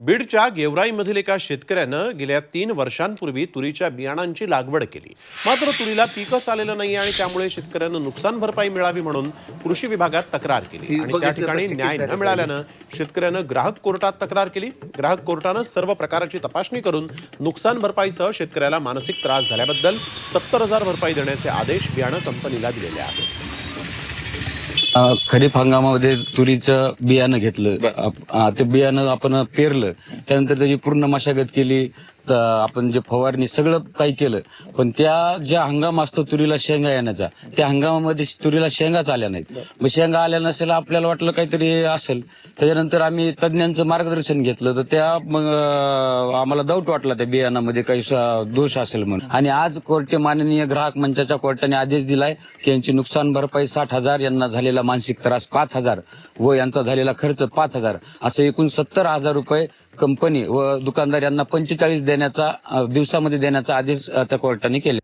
बीडच्या गेवराईमधील एका शेतकऱ्यानं गेल्या तीन वर्षांपूर्वी तुरीच्या बियाणांची लागवड केली. मात्र तुरीला पिकच आलेलं नाही आणि त्यामुळे शेतकऱ्यानं नुकसान भरपाई मिळावी म्हणून कृषी विभागात तक्रार केली. आणि त्या ठिकाणी न्याय न मिळाल्यानं शेतकऱ्यानं ग्राहक कोर्टात तक्रार केली. ग्राहक कोर्टानं सर्व प्रकाराची तपासणी करून नुकसान भरपाईसह शेतकऱ्याला मानसिक त्रास झाल्याबद्दल सत्तर हजार भरपाई देण्याचे आदेश बियाणं कंपनीला दिलेले आहेत. अ, खरीप हंगामामध्ये तुरीचं बियाणं घेतलं. आप- अ, ते बियाणं आपण पेरलं. त्यानंतर त्याची पूर्ण मशागत केली. त- आपण जे फवारणी सगळं काही केलं. पण त्या ज्या हंगाम असतो तुरीला शेंगा येण्याचा त्या हंगामामध्ये तुरीला शेंगाच आल्या नाहीत. मग शेंगा आल्या नसेल आपल्याला वाटलं काहीतरी असेल. त्याच्यानंतर आम्ही तज्ज्ञांचं मार्गदर्शन घेतलं. तर त्या मग आम्हाला डाऊट वाटला त्या बियाणामध्ये काही दोष असेल म्हणून. आणि आज कोर्टे माननीय ग्राहक मंचाच्या कोर्टाने आदेश दिलाय की यांची नुकसान भरपाई साठ हजार यांना झालेला मानसिक त्रास पाच हजार व यांचा झालेला खर्च पाच हजार. असे एकूण सत्तर हजार रुपये कंपनी व दुकानदार यांना पंचेचाळीस देण्याचा दिवसामध्ये देण्याचा आदेश त्या कोर्टाने केले.